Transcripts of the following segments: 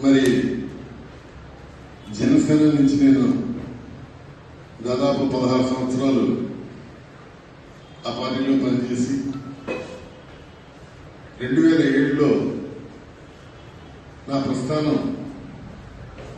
మరి జనసేన నుంచి నేను దాదాపు పదహారు సంవత్సరాలు ఆ పార్టీలో పనిచేసి రెండు వేల ఏడులో నా ప్రస్థానం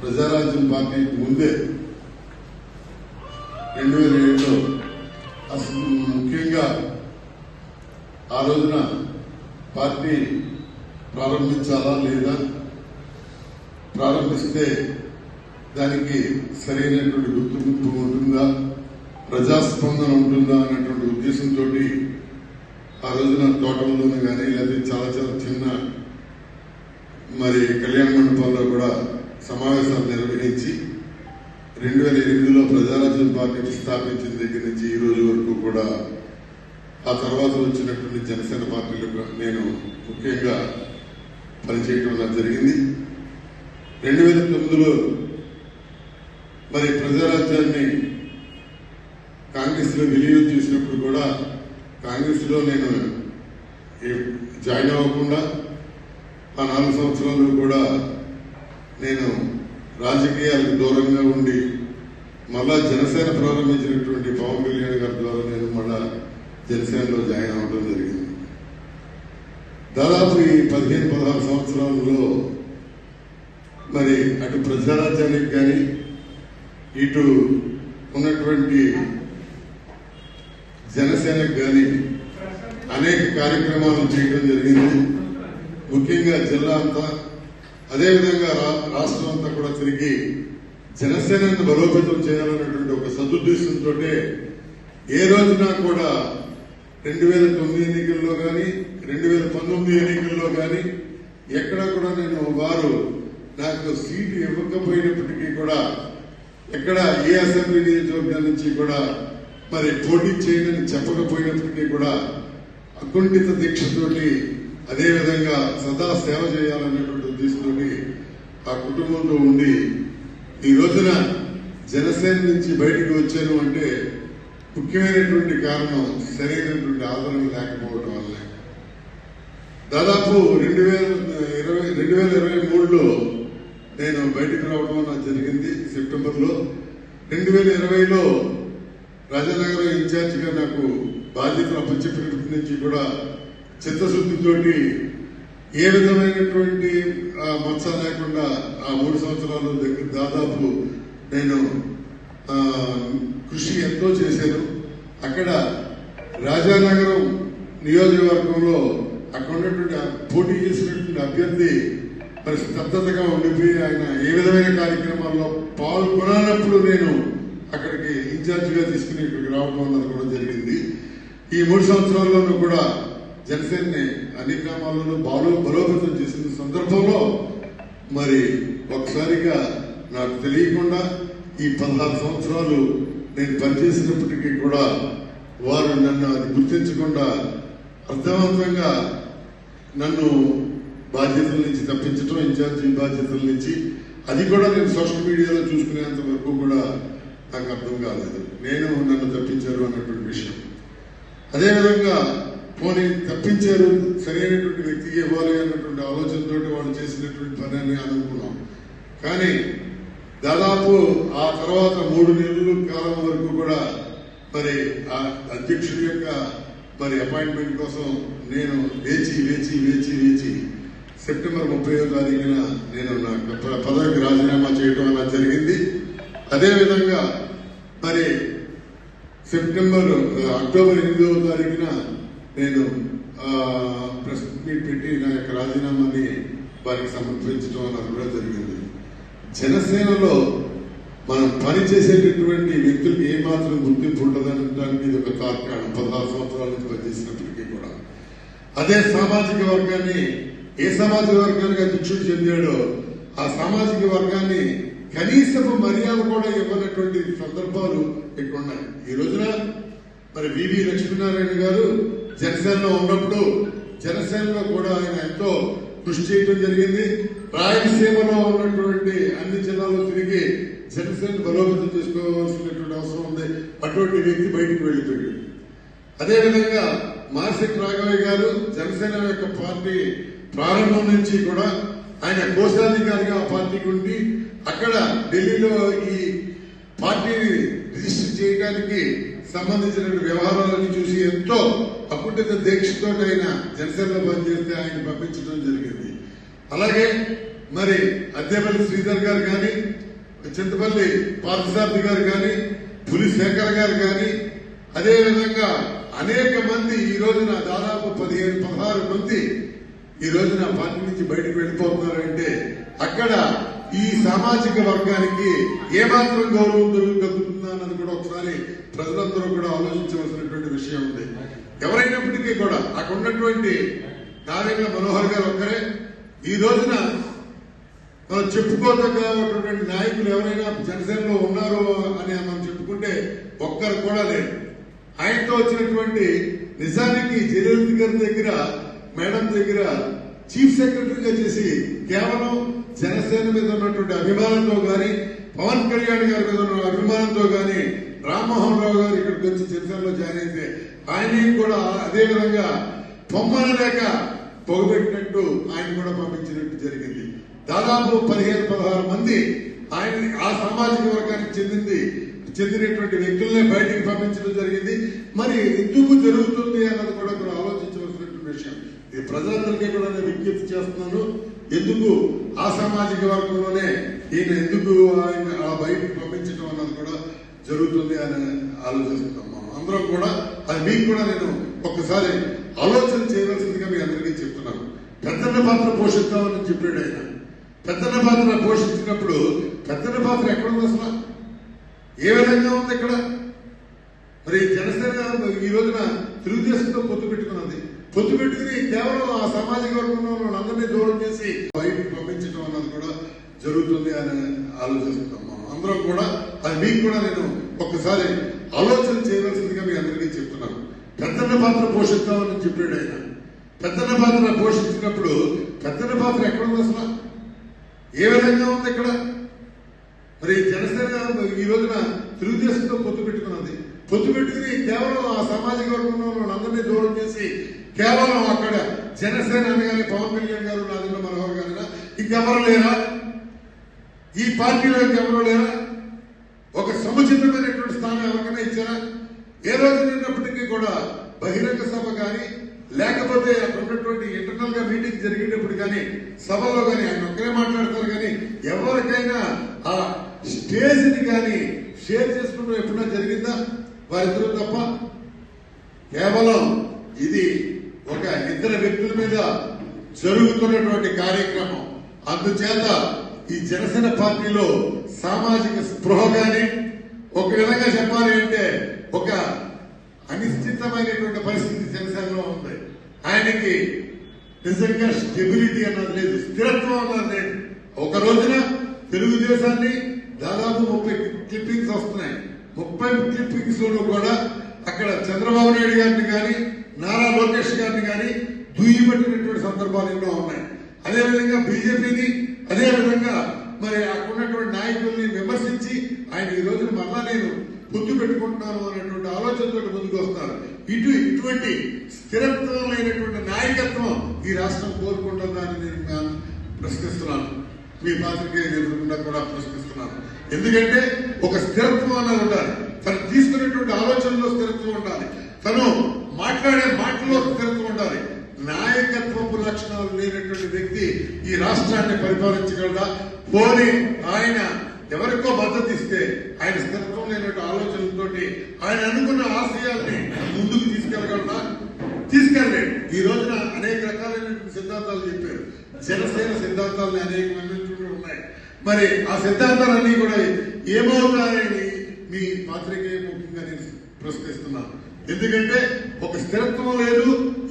ప్రజారాజ్యం పార్టీకి ముందే రెండు వేల ఏడులో అసలు ముఖ్యంగా ఆ రోజున పార్టీ ప్రారంభించాలా లేదా ప్రారంభిస్తే దానికి సరైనటువంటి గుర్తింపు ఉంటుందా? ప్రజాస్పందన ఉంటుందా అన్నటువంటి ఉద్దేశంతో ఆ రోజున తోటంలోనే కానీ లేకపోతే చాలా చాలా చిన్న మరి కళ్యాణ మండపాల్లో కూడా సమావేశాలు నిర్వహించి రెండు వేల ఎనిమిదిలో ప్రజారాజ్యం పార్టీని స్థాపించిన దగ్గర నుంచి ఈ రోజు వరకు కూడా ఆ తర్వాత వచ్చినటువంటి జనసేన పార్టీలకు నేను ముఖ్యంగా పనిచేయడం జరిగింది. రెండు వేల తొమ్మిదిలో మరి ప్రజారాజ్యాన్ని కాంగ్రెస్లో విలీనం చేసినప్పుడు కూడా కాంగ్రెస్లో నేను జాయిన్ అవ్వకుండా ఆ నాలుగు సంవత్సరాలు కూడా నేను రాజకీయాలకు దూరంగా ఉండి మళ్ళా జనసేన ప్రారంభించినటువంటి పవన్ కళ్యాణ్ గారి ద్వారా నేను మళ్ళా జనసేనలో జాయిన్ అవ్వడం జరిగింది. దాదాపు ఈ పదిహేను పదహారు సంవత్సరాలలో మరి అటు ప్రజారాజ్యానికి కానీ ఇటు ఉన్నటువంటి జనసేనకు కానీ అనేక కార్యక్రమాలు చేయడం జరిగింది. ముఖ్యంగా జిల్లా అంతా. అదేవిధంగా రాష్ట్రం అంతా కూడా తిరిగి జనసేనను బలోపేతం చేయాలన్నటువంటి ఒక సదుద్దేశంతో ఏ రోజున కూడా రెండు వేల తొమ్మిది ఎన్నికల్లో కానీ రెండు వేల పంతొమ్మిది ఎన్నికల్లో కానీ ఎక్కడ కూడా నేను వారు నాకు సీటు ఇవ్వకపోయినప్పటికీ కూడా ఎక్కడ ఏ అసెంబ్లీ నియోజకవర్గం నుంచి కూడా మరి పోటీ చేయనని చెప్పకపోయినప్పటికీ కూడా అకుంఠిత దీక్షతోటి అదేవిధంగా సదా సేవ చేయాలనేటువంటి ఉద్దేశంతోటి ఆ కుటుంబంలో ఉండి ఈ రోజున జనసేన నుంచి బయటికి వచ్చాను అంటే ముఖ్యమైనటువంటి కారణం సరైనటువంటి ఆదరణ లేకపోవడం వల్ల. దాదాపు రెండు వేల ఇరవై రెండు వేల ఇరవై మూడులో నేను బయటకు రావడం జరిగింది సెప్టెంబర్లో రెండు వేల ఇరవైలో రాజానగరం ఇన్ఛార్జిగా నాకు బాధ్యతలు అప్పచెప్పినప్పటి నుంచి కూడా చిత్తశుద్ధితోటి ఏ విధమైనటువంటి ఆ, మచ్చ లేకుండా ఆ మూడు సంవత్సరాలు దగ్గర దాదాపు నేను కృషి ఎంతో చేశాను. అక్కడ రాజానగరం నియోజకవర్గంలో అక్కడ ఉన్నటువంటి పోటీ చేసినటువంటి అభ్యర్థి మరి స్తబ్దతగా ఉండిపోయి ఆయన ఏ విధమైన కార్యక్రమాల్లో పాల్గొనప్పుడు నేను అక్కడికి ఇన్ఛార్జిగా తీసుకుని ఇక్కడికి రావడం అన్నది కూడా జరిగింది. ఈ మూడు సంవత్సరాల్లోనూ కూడా జనసేనని అన్ని గ్రామాల్లోనూ బాలో బలోపేతం చేసిన సందర్భంలో మరి ఒకసారిగా నాకు తెలియకుండా ఈ పదహారు సంవత్సరాలు నేను పనిచేసినప్పటికీ కూడా వారు నన్ను అది గుర్తించకుండా అర్థవంతంగా నన్ను బాధ్యతల నుంచి తప్పించడం ఇన్ఛార్జి బాధ్యతల నుంచి. అది కూడా నేను సోషల్ మీడియాలో చూసుకునేంత వరకు కూడా నాకు అర్థం కాలేదు. నేను నన్ను తప్పించారు అన్నటువంటి విషయం. అదేవిధంగా పోనీ తప్పించారు సరైనటువంటి వ్యక్తికి ఇవ్వాలి అన్నటువంటి ఆలోచనతో వాళ్ళు చేసినటువంటి పని అని అనుకున్నాం. కానీ దాదాపు ఆ తర్వాత మూడు నెలల కాలం వరకు కూడా మరి ఆ అధ్యక్షుడి యొక్క మరి అపాయింట్మెంట్ కోసం నేను వేచి వేచి వేచి వేచి సెప్టెంబర్ ముప్పై తారీఖున నేను నా ప- పదవికి రాజీనామా చేయడం అలా జరిగింది. అదేవిధంగా మరి సెప్టెంబర్ అక్టోబర్ ఎనిమిదవ తారీఖున నేను ప్రెస్ మీట్ పెట్టి నా యొక్క రాజీనామాని వారికి సమర్పించడం అలా కూడా జరిగింది. జనసేనలో మనం పని చేసేటటువంటి వ్యక్తులకు ఏమాత్రం గుర్తింపు ఉండదనడానికి ఇది ఒక తార్కాణం పదహారు సంవత్సరాల నుంచి పనిచేసినప్పటికీ కూడా. అదే సామాజిక వర్గాన్ని ఏ సామాజిక వర్గానికి అధ్యక్షుడు చెందాడో ఆ సామాజిక వర్గాన్ని కనీసపు మర్యాద కూడా ఇవ్వనటువంటి సందర్భాలు ఇక్కడ ఉన్నాయి ఈ రోజున మరి వివి లక్ష్మీనారాయణ గారు జనసేనలో ఉన్నప్పుడు జనసేనలో కూడా ఆయన ఎంతో కృషి చేయడం జరిగింది. రాయలసీమలో ఉన్నటువంటి అన్ని జిల్లాల్లో తిరిగి జనసేన బలోపేతం చేసుకోవాల్సినటువంటి అవసరం ఉంది. అటువంటి వ్యక్తి బయటికి వెళ్ళిపోయాడు. అదేవిధంగా మార్సిక్ రాఘవయ్య గారు జనసేన యొక్క పార్టీ ప్రారంభం నుంచి కూడా ఆయన కోశాధికారిగా ఆ పార్టీకి ఉండి అక్కడ ఢిల్లీలో ఈ పార్టీని రిజిస్టర్ చేయడానికి సంబంధించిన వ్యవహారాలను చూసి ఎంతో అకుంఠిత దీక్షతో ఆయన జనసేనలో పనిచేస్తే ఆయన పంపించడం జరిగింది. అలాగే మరి అద్దెపల్లి శ్రీధర్ గారు కానీ చింతపల్లి పార్థసారథి గారు కానీ పులి శేఖర్ గారు కానీ అదేవిధంగా అనేక మంది ఈ రోజున దాదాపు పదిహేను పదహారు మంది ఈ రోజున పార్టీ నుంచి బయటకు వెళ్ళిపోతున్నారంటే అక్కడ ఈ సామాజిక వర్గానికి ఏమాత్రం గౌరవం దొరుకుతుందన్నది కూడా ఒకసారి ప్రజలందరూ కూడా ఆలోచించవలసినటువంటి విషయం ఉంది. ఎవరైనప్పటికీ కూడా అక్కడ ఉన్నటువంటి నారాయణ మనోహర్ గారు ఒక్కరే. ఈ రోజున మనం చెప్పుకోదగ్గటువంటి నాయకులు ఎవరైనా జనసేనలో ఉన్నారు అని మనం చెప్పుకుంటే ఒక్కరు కూడా లేరు. ఆయనతో వచ్చినటువంటి నిజానికి జయలలిత గారి దగ్గర మేడం దగ్గర చీఫ్ సెక్రటరీగా చేసి కేవలం జనసేన మీద ఉన్నటువంటి అభిమానంతో గాని పవన్ కళ్యాణ్ గారి మీద ఉన్న అభిమానంతో గాని రామ్మోహన్ రావు గారు ఇక్కడికి వచ్చి జనసేనలో జాయిన్ అయితే ఆయన కూడా అదే విధంగా పొమ్మన లేక పొగబెట్టినట్టు ఆయన కూడా పంపించినట్టు జరిగింది. దాదాపు పదిహేను పదహారు మంది ఆయన ఆ సామాజిక వర్గానికి చెందింది చెందినటువంటి వ్యక్తులనే బయటికి పంపించడం జరిగింది. మరి ఎందుకు జరుగుతుంది అన్నది కూడా ఇక్కడ ఆలోచించవలసినటువంటి విషయం. ఈ ప్రజలందరికీ కూడా నేను విజ్ఞప్తి చేస్తున్నాను. ఎందుకు ఆ సామాజిక వర్గంలోనే ఈయన ఎందుకు ఆయన ఆ బయటికి పంపించడం అన్నది కూడా జరుగుతుంది అని ఆలోచిస్తున్నాం మనం. అందరం కూడా అది మీకు కూడా నేను ఒక్కసారి ఆలోచన చేయవలసిందిగా మీ అందరికీ చెప్తున్నాను. పెద్దల పాత్ర పోషిస్తామని చెప్పాడు ఆయన. పెద్దల పాత్ర పోషించినప్పుడు పెద్దల పాత్ర ఎక్కడ ఉంది అసలు? ఏ విధంగా ఉంది ఇక్కడ? మరి జనసేన ఈ రోజున తెలుగుదేశంతో పొత్తు పెట్టుకున్నది. పొత్తు పెట్టుకుని కేవలం ఆ సామాజిక వర్గంలో అందరినీ దూరం చేసి బయటికి పంపించడం అన్నది కూడా జరుగుతుంది అని ఆలోచిస్తున్నాం మనం. అందరం కూడా అది మీకు కూడా నేను ఒక్కసారి ఆలోచన చేయవలసిందిగా మీ అందరికీ చెప్తున్నాను. పెద్దల పాత్ర పోషిస్తామని చెప్పాడు ఆయన. పెద్దన్న పాత్ర పోషించినప్పుడు పెద్దల పాత్ర ఎక్కడ ఉంది అసలు? ఏ విధంగా ఉంది ఇక్కడ? మరి జనసేన ఈ రోజున తెలుగుదేశంతో పొత్తు పెట్టుకున్నది. పొత్తు పెట్టుకుని కేవలం ఆ సామాజిక వర్గంలో అందరినీ దూరం చేసి కేవలం అక్కడ జనసేన కానీ పవన్ కళ్యాణ్ గారు నాదిన మనోహర్ గారు ఇంకెవరు లేరా? ఈ పార్టీలో ఇంకెవరు లేరా? ఒక సముచితమైనటువంటి స్థానం ఎవరికైనా ఇచ్చారా? ఏ రోజు కూడా బహిరంగ సభ కానీ లేకపోతే అక్కడ ఉన్నటువంటి ఇంటర్నల్గా మీటింగ్ జరిగేటప్పుడు కానీ సభలో కానీ ఆయన ఒక్కరే మాట్లాడతారు కానీ ఎవరికైనా ఆ స్టేజ్ని కానీ షేర్ చేసుకుంటూ ఎప్పుడైనా జరిగిందా? వారిద్దరూ తప్ప? కేవలం ఇది ఒక ఇద్దరు వ్యక్తుల మీద జరుగుతున్నటువంటి కార్యక్రమం. అందుచేత ఈ జనసేన పార్టీలో సామాజిక స్పృహ గాని ఒక విధంగా చెప్పాలి అంటే ఒక అనిశ్చితమైనటువంటి పరిస్థితి జనసేనలో ఉంది. ఆయనకి నిజంగా స్టెబిలిటీ అన్నది లేదు స్థిరత్వం అన్నది లేదు. ఒక రోజున తెలుగుదేశాన్ని దాదాపు ముప్పై క్లిప్పింగ్స్ వస్తున్నాయి. ముప్పై క్లిప్పింగ్స్ కూడా అక్కడ చంద్రబాబు నాయుడు గారిని కానీ నారా లోకేష్ గారిని కానీ దుయ్యబట్టినటువంటి సందర్భాలు ఎన్నో ఉన్నాయి. అదేవిధంగా బీజేపీని అదేవిధంగా మరి అక్కడున్నటువంటి నాయకుల్ని విమర్శించి ఆయన ఈ రోజున మళ్ళా నేను గుర్తు పెట్టుకుంటున్నాను అనేటువంటి ఆలోచనతో ముందుకు వస్తారు ఇటు ఇటువంటి స్థిరత్వం లేనటువంటి నాయకత్వం ఈ రాష్ట్రం కోరుకుంటుందని నేను ప్రశ్నిస్తున్నాను. మీ పాత్రికేయ ఎదురుకుండా కూడా ప్రశ్నిస్తున్నాను ఎందుకంటే ఒక స్థిరత్వం అన్నది ఉండాలి. తను తీసుకునేటువంటి ఆలోచనలో స్థిరత్వం ఉండాలి. తను మాట్లాడే మాటలో స్థిరత్వం ఉండాలి. నాయకత్వపు లక్షణాలు లేనటువంటి వ్యక్తి ఈ రాష్ట్రాన్ని పరిపాలించగలదా పోనీ ఆయన ఎవరికో మద్దతు ఇస్తే ఆయన స్థిరత్వం లేనటువంటి ఆలోచనలతో ఆయన అనుకున్న ఆశయాల్ని ముందుకు తీసుకెళ్ళగలడా? తీసుకెళ్ళలేదు. ఈ రోజున అనేక రకాలైనటువంటి సిద్ధాంతాలు చెప్పారు. జనసేన సిద్ధాంతాలని అనేకమైనటువంటి ఉన్నాయి. మరి ఆ సిద్ధాంతాలన్నీ కూడా ఏమవుతాయని మీ పాత్రికే ముఖ్యంగా నేను ప్రశ్నిస్తున్నాను ఎందుకంటే ఒక స్థిరత్వం లేదు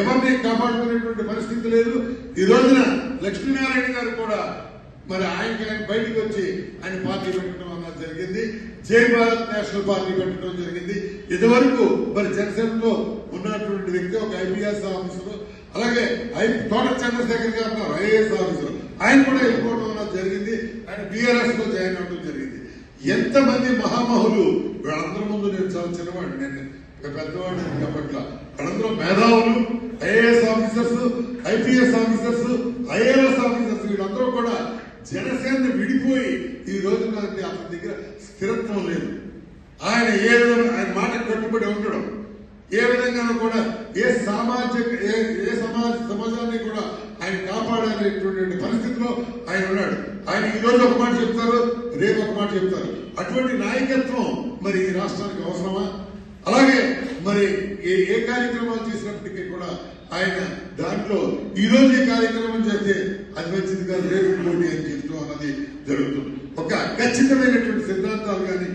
ఎవరిని కాపాడుకునేటువంటి పరిస్థితి లేదు. ఈ రోజున లక్ష్మీనారాయణ గారు కూడా మరి ఆయనకి ఆయన బయటకు వచ్చి ఆయన పార్టీ పెట్టడం అన్నది జరిగింది. జై భారత్ నేషనల్ పార్టీ పెట్టడం జరిగింది. ఇదివరకు మరి జనసేనలో ఉన్నటువంటి వ్యక్తి ఒక ఐపీఎస్ ఆఫీసర్ అలాగే తోట చంద్రశేఖర్ గారు ఉన్నారు ఐఏఎస్ ఆఫీసర్. ఆయన కూడా వెళ్ళిపోవడం అన్నది జరిగింది. ఆయన బీఆర్ఎస్లో జాయిన్ అవడం జరిగింది. ఎంతమంది మహామహులు వీళ్ళందరి ముందు నేను చాలా చిన్నవాడిని. నేను ఒక పెద్దవాడిని చెప్పట్ల వాళ్ళందరూ మేధావులు IAS officers IPS officers IAS officers. వీళ్ళందరూ జనసేన విడిపోయి ఈ రోజు నాకు అతని దగ్గర స్థిరత్వం లేదు. ఆయన ఏ విధంగా ఆయన మాట కట్టుబడి ఉండడం ఏ విధంగానూ కూడా ఏ సామాజిక ఏ ఏ సమాజ సమాజాన్ని కూడా ఆయన కాపాడాలనేటువంటి పరిస్థితిలో ఆయన ఉన్నాడు. ఆయన ఈ రోజు ఒక మాట చెప్తారు రేపు ఒక మాట చెప్తారు. అటువంటి నాయకత్వం మరి ఈ రాష్ట్రానికి అవసరమా? అలాగే మరి ఏ ఏ కార్యక్రమాలు చేసినప్పటికీ కూడా ఆయన దాంట్లో ఈ రోజు ఈ కార్యక్రమం చేస్తే అది మంచిది కాదు రేపు పోటీ అని చెప్తూ అన్నది జరుగుతుంది. ఒక ఖచ్చితమైనటువంటి సిద్ధాంతాలు కానీ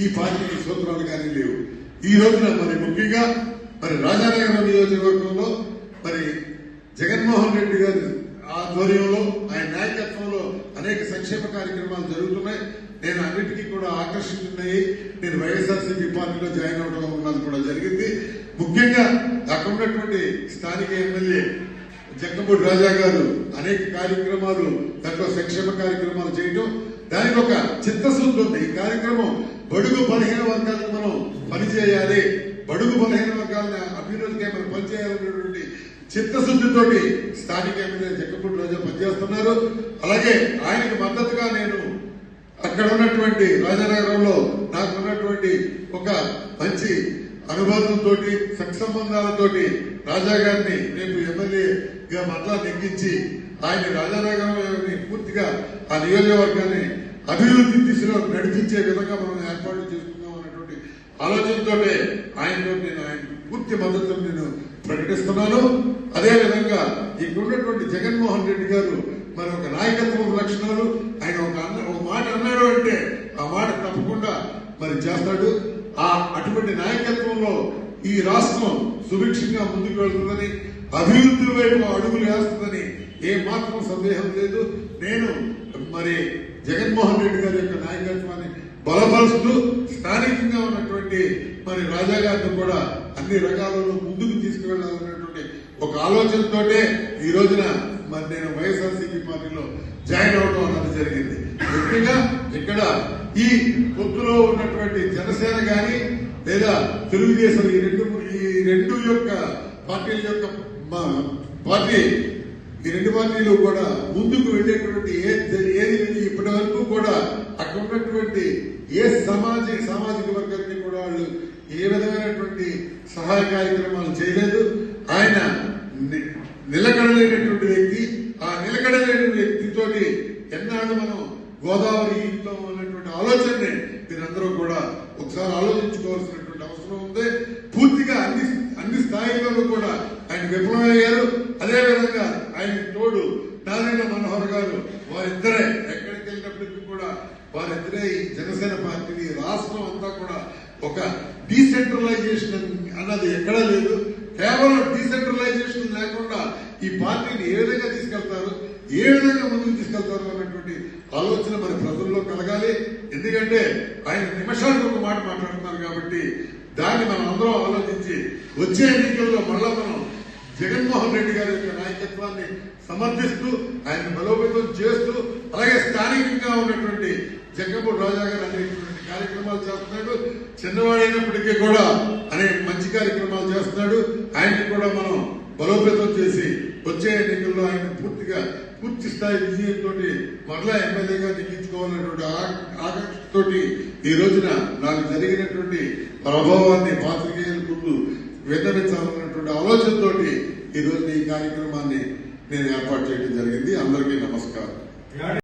ఈ పార్టీ సూత్రాలు కానీ లేవు. ఈ రోజున మరి ముఖ్యంగా మరి రాజానగరం నియోజకవర్గంలో మరి జగన్మోహన్ రెడ్డి గారి ఆధ్వర్యంలో ఆయన నాయకత్వంలో అనేక సంక్షేమ కార్యక్రమాలు జరుగుతున్నాయి. నేను అన్నిటికీ కూడా ఆకర్షితున్నాయి నేను వైఎస్ఆర్సీపీ పార్టీలో జాయిన్ అవడం ఉన్నది కూడా జరిగింది. ముఖ్యంగా అక్కడ ఉన్నటువంటి స్థానిక ఎమ్మెల్యే జక్కపూడి రాజా గారు అనేక కార్యక్రమాలు దాంట్లో సంక్షేమ కార్యక్రమాలు చేయటం దానికి ఒక చిత్తశుద్ధి ఉంది. ఈ కార్యక్రమం బడుగు బలహీన వర్గాలకు మనం పనిచేయాలి. బడుగు బలహీన వర్గాలను అభివృద్ధికి మనం పనిచేయాలనేటువంటి చిత్తశుద్ధితోటి స్థానిక ఎమ్మెల్యే జక్కపూడి రాజా పనిచేస్తున్నారు. అలాగే ఆయనకు మద్దతుగా నేను అక్కడ ఉన్నటువంటి రాజానగరంలో నాకు ఉన్నటువంటి ఒక మంచి అనుబంధంతో సత్సంబంధాలతోటి రాజా గారిని రేపు ఎమ్మెల్యేగా మరలా నెగ్గించి ఆయన రాజానగరంలోని పూర్తిగా ఆ నియోజకవర్గాన్ని అభివృద్ధి దిశలో నడిపించే విధంగా మనం ఏర్పాటు చేసుకుందాం అన్నటువంటి ఆలోచనతోటే ఆయనతో నేను ఆయన పూర్తి మద్దతు నేను ప్రకటిస్తున్నాను. అదేవిధంగా ఇక్కడ ఉన్నటువంటి జగన్మోహన్ రెడ్డి గారు మరి ఒక నాయకత్వం లక్షణాలు ఆయన ఒక అన్న ఒక మాట అన్నాడు అంటే ఆ మాట తప్పకుండా మరి చేస్తాడు. ఆ అటువంటి నాయకత్వంలో ఈ రాష్ట్రం సుభిక్షంగా ముందుకు వెళ్తుందని అభివృద్ధి వైపు అడుగులు వేస్తుందని ఏ మాత్రం సందేహం లేదు. నేను మరి జగన్మోహన్ రెడ్డి గారి యొక్క నాయకత్వాన్ని బలపరుస్తూ స్థానికంగా ఉన్నటువంటి మరి రాజా గారిని కూడా అన్ని రకాలలో ముందుకు తీసుకువెళ్ళాలనేటువంటి ఒక ఆలోచనతోటే ఈ రోజున మరి నేను వైఎస్ఆర్సీపీ పార్టీలో జాయిన్ అవడం అన్నది జరిగింది. ముఖ్యంగా ఇక్కడ ఈ పొత్తులో ఉన్నటువంటి జనసేన గాని లేదా తెలుగుదేశం ఈ రెండు ఈ రెండు యొక్క పార్టీల యొక్క పార్టీ ఈ రెండు పార్టీలు కూడా ముందుకు వెళ్ళేటువంటి ఏది ఇప్పటి వరకు కూడా అక్కడ ఉన్నటువంటి ఏ సమాజ సామాజిక వర్గానికి కూడా వాళ్ళు ఏ విధమైనటువంటి సహాయ కార్యక్రమాలు చేయలేదు. ఆయన నిలకడలేనటువంటి వ్యక్తి ఆ నిలకడలేని వ్యక్తితోటి ఎన్నాళ్ళు మనం గోదావరి ఇంట్లో ఉన్నటువంటి ఆలోచనని మీరందరూ కూడా ఒకసారి ఆలోచించుకోవాల్సినటువంటి అవసరం ఉంది. పూర్తిగా అన్ని అన్ని స్థాయిలలో కూడా ఆయన విఫలమయ్యారు. అదేవిధంగా ఆయన తోడు నారాయణ మనోహర్ గారు వారిద్దరే ఎక్కడికి వెళ్ళినప్పటికీ కూడా వారిద్దరే ఈ జనసేన పార్టీని రాష్ట్రం అంతా కూడా ఒక డీసెంట్రలైజేషన్ అన్నది ఎక్కడా లేదు. కేవలం డీసెంట్రలైజేషన్ లేకుండా ఈ పార్టీని ఏ విధంగా తీసుకెళ్తారు ఏ విధంగా ముందుకు తీసుకెళ్తారు అన్నటువంటి ఆలోచన మన ప్రజల్లో కలగాలి. ఎందుకంటే ఆయన నిమిషానికి ఒక మాట మాట్లాడుతున్నారు కాబట్టి దాన్ని మనం అందరం ఆలోచించి వచ్చే ఎన్నికల్లో మళ్ళా మనం జగన్మోహన్ రెడ్డి గారి యొక్క నాయకత్వాన్ని సమర్థిస్తూ ఆయన బలోపేతం చేస్తూ అలాగే స్థానికంగా ఉన్నటువంటి జగ్గపూడి రాజా గారు అనేటువంటి కార్యక్రమాలు చేస్తున్నాడు. చిన్నవాడైనప్పటికీ కూడా అనేక మంచి కార్యక్రమాలు చేస్తున్నాడు ఆయన్ని కూడా మనం బలోపేతం చేసి వచ్చే ఎన్నికల్లో ఆయన పూర్తిగా పూర్తి స్థాయి విజయంతో మరలా ఎమ్మెల్యేగా నెగ్గించుకోవాలన్నటువంటి ఆ- ఆకాంక్షతోటి ఈ రోజున నాకు జరిగినటువంటి ప్రభావాన్ని పాత్రికేయుల ముందు విన్నవించాలన్నటువంటి ఆలోచనతోటి ఈ రోజు ఈ కార్యక్రమాన్ని నేను ఏర్పాటు చేయడం జరిగింది. అందరికీ నమస్కారం.